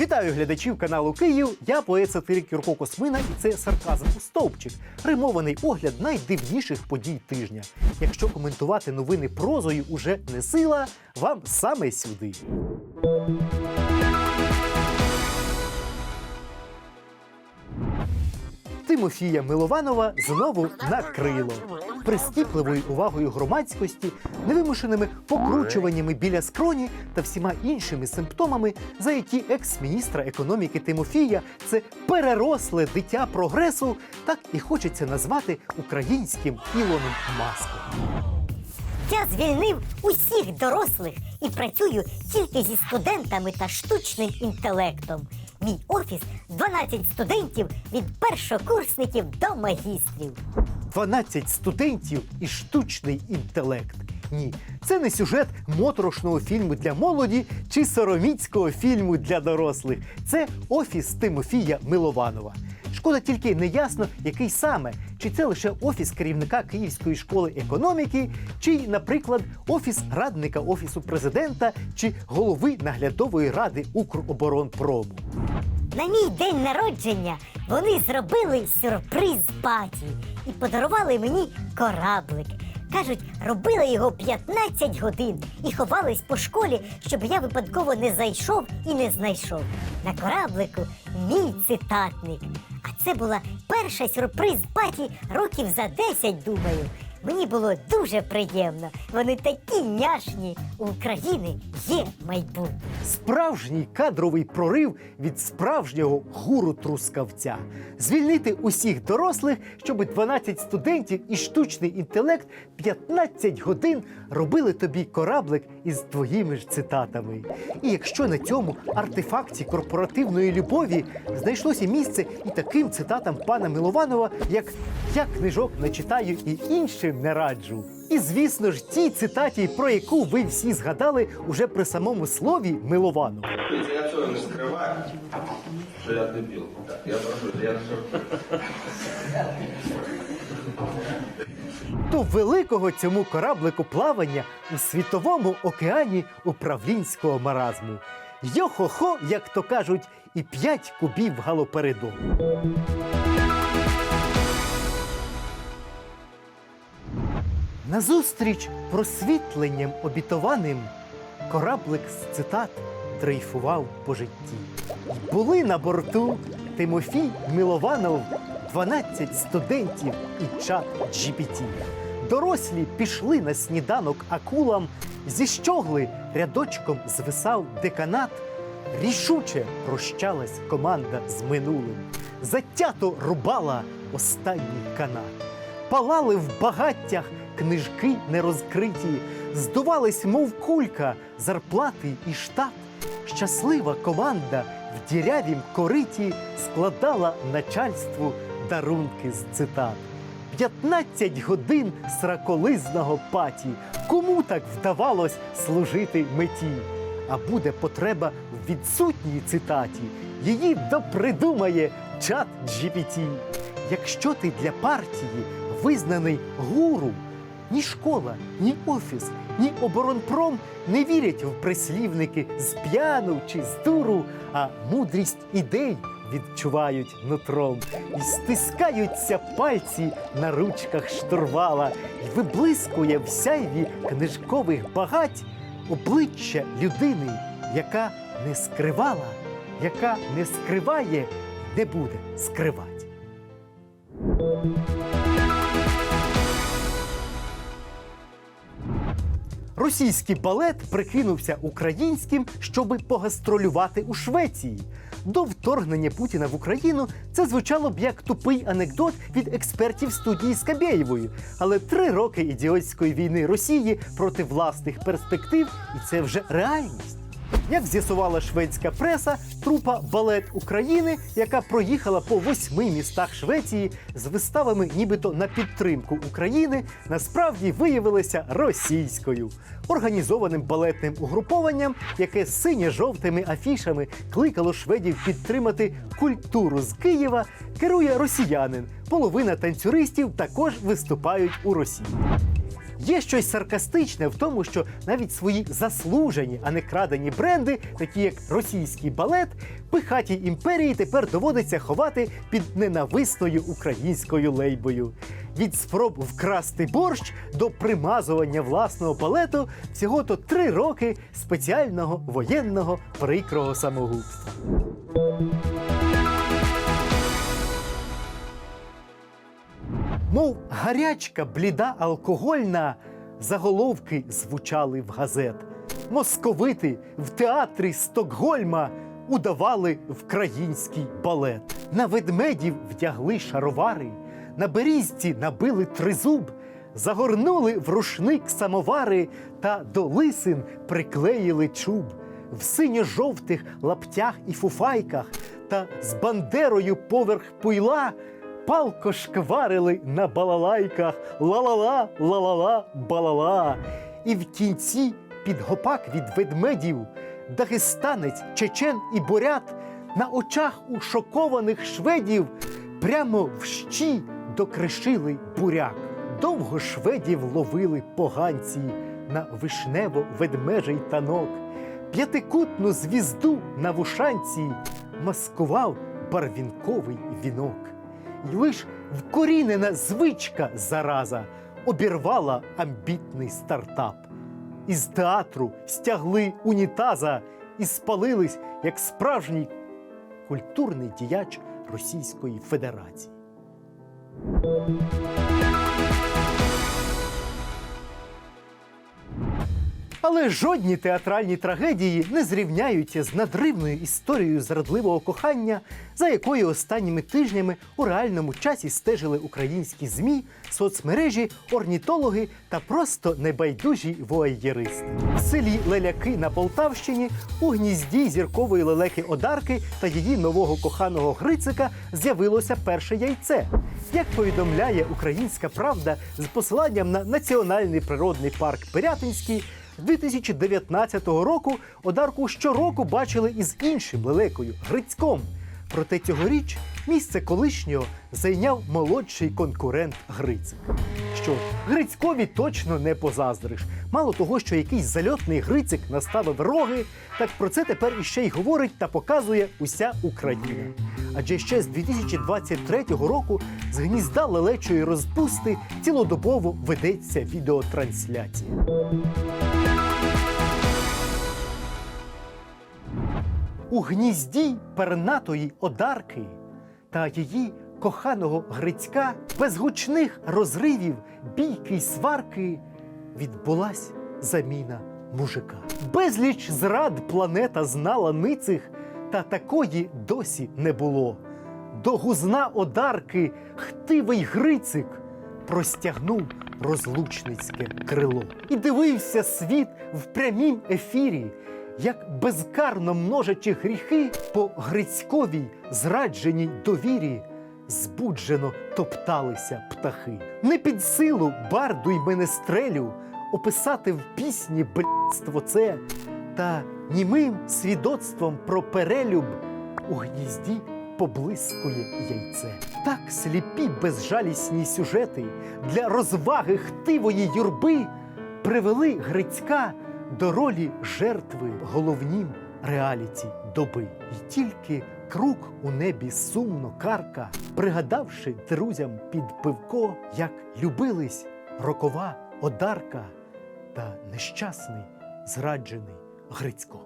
Вітаю глядачів каналу Київ. Я поет сатирик Юрко Космина, і це сарказм у стовпчик. Римований огляд найдивніших подій тижня. Якщо коментувати новини прозою уже не сила, вам саме сюди. Тимофія Милованова знову накрило прискіпливою увагою громадськості, невимушеними покручуваннями біля скроні та всіма іншими симптомами, за які екс-міністра економіки Тимофія це переросле дитя прогресу, так і хочеться назвати українським Ілоном Маском. Я звільнив усіх дорослих і працюю тільки зі студентами та штучним інтелектом. Мій офіс 12 студентів від першокурсників до магістрів. 12 студентів і штучний інтелект. Ні, це не сюжет моторошного фільму для молоді чи сороміцького фільму для дорослих. Це офіс Тимофія Милованова. Шкода тільки не ясно, який саме, чи це лише офіс керівника Київської школи економіки, чи, наприклад, офіс радника офісу президента, чи голови наглядової ради Укроборонпрому. На мій день народження вони зробили сюрприз паті і подарували мені кораблик. Кажуть, робили його 15 годин і ховались по школі, щоб я випадково не зайшов і не знайшов. На кораблику мій цитатник. Це була перша сюрприз паті років за 10, думаю. Мені було дуже приємно. Вони такі няшні. У України є майбутнє. Справжній кадровий прорив від справжнього гуру трускавця. Звільнити усіх дорослих, щоб 12 студентів і штучний інтелект 15 годин робили тобі кораблик із твоїми ж цитатами. І якщо на цьому артефакті корпоративної любові знайшлося місце і таким цитатам пана Милованова, як я книжок не читаю і іншим не раджу. І звісно ж, тій цитаті, про яку ви всі згадали уже при самому слові Милованов. Видите, я цього не скриваю, що я дебіл. Так, я прошу, я. До великого цьому кораблику плавання у світовому океані управлінського маразму. Йо-хо-хо, як то кажуть, і п'ять кубів галоперидолу. Назустріч просвітленням обітованим кораблик з цитат дрейфував по житті. Були на борту Тимофій Милованов, 12 студентів і чат GPT. Дорослі пішли на сніданок акулам, зіщогли рядочком звисав деканат. Рішуче прощалась команда з минулим. Затято рубала останній канат. Палали в багаттях книжки нерозкриті, здувались, мов кулька, зарплати і штат. Щаслива команда в дірявім кориті складала начальству дарунки з цитат. 15 годин сраколизного паті. Кому так вдавалось служити меті? А буде потреба в відсутній цитаті. Її допридумає чат GPT. Якщо ти для партії визнаний гуру, ні школа, ні офіс, ні оборонпром не вірять в прислівники з п'яну чи з дуру, а мудрість ідей відчувають нутром. І стискаються пальці на ручках штурвала, і виблискує в сяйві книжкових багать обличчя людини, яка не скривала, яка не скриває, не буде скривати. Російський балет прикинувся українським, щоби погастролювати у Швеції. До вторгнення Путіна в Україну це звучало б як тупий анекдот від експертів студії Скабєєвої. Але три роки ідіотської війни Росії проти власних перспектив, і це вже реальність. Як з'ясувала шведська преса, трупа балет України, яка проїхала по восьми містах Швеції з виставами, нібито на підтримку України, насправді виявилася російською організованим балетним угрупованням, яке з синьо-жовтими афішами кликало шведів підтримати культуру з Києва, керує росіянин. Половина танцюристів також виступають у Росії. Є щось саркастичне в тому, що навіть свої заслужені, а не крадені бренди, такі як російський балет, пихатій імперії тепер доводиться ховати під ненависною українською лейбою. Від спроб вкрасти борщ до примазування власного балету всього то три роки спеціального воєнного прикрого самогубства. Мов гарячка бліда алкогольна, заголовки звучали в газет. Московити в театрі Стокгольма удавали вкраїнський балет. На ведмедів вдягли шаровари, на берізці набили тризуб, загорнули в рушник самовари та до лисин приклеїли чуб. В синьо-жовтих лаптях і фуфайках та з бандерою поверх пуйла палко шкварили на балалайках ла-ла-ла, ла-ла-ла, балала. І в кінці під гопак від ведмедів дагестанець, чечен і бурят на очах у шокованих шведів прямо в щі докришили буряк. Довго шведів ловили поганці на вишнево-ведмежий танок. П'ятикутну звізду на вушанці маскував барвінковий вінок. І лиш вкорінена звичка зараза обірвала амбітний стартап. Із театру стягли унітаза і спалились як справжній культурний діяч Російської Федерації. Але жодні театральні трагедії не зрівняються з надривною історією зрадливого кохання, за якою останніми тижнями у реальному часі стежили українські змі, соцмережі, орнітологи та просто небайдужі воєєристи. В селі Леляки на Полтавщині у гнізді зіркової лелеки Одарки та її нового коханого Грицика з'явилося перше яйце. Як повідомляє українська правда з посиланням на національний природний парк Пирятинський. 2019 року Одарку щороку бачили із іншим лелекою Грицьком. Проте цьогоріч місце колишнього зайняв молодший конкурент Грицик. Що Грицькові точно не позаздриш. Мало того, що якийсь зальотний Грицик наставив роги, так про це тепер іще й говорить та показує уся Україна. Адже ще з 2023 року з гнізда лелечої розпусти цілодобово ведеться відеотрансляція. У гнізді пернатої одарки та її коханого Грицька без гучних розривів, бійки й сварки відбулась заміна мужика. Безліч зрад планета знала ницих, та такої досі не було. До гузна одарки хтивий Грицик простягнув розлучницьке крило. І дивився світ в прямім ефірі, як безкарно множачи гріхи по Грицьковій зрадженій довірі збуджено топталися птахи. Не під силу барду й менестрелю описати в пісні блядство це, та німим свідоцтвом про перелюб у гнізді поблискує яйце. Так сліпі безжалісні сюжети для розваги хтивої юрби привели Грицька до ролі жертви головнім реаліті доби. І тільки круг у небі сумно карка, пригадавши друзям під пивко, як любились рокова одарка та нещасний зраджений Грицько.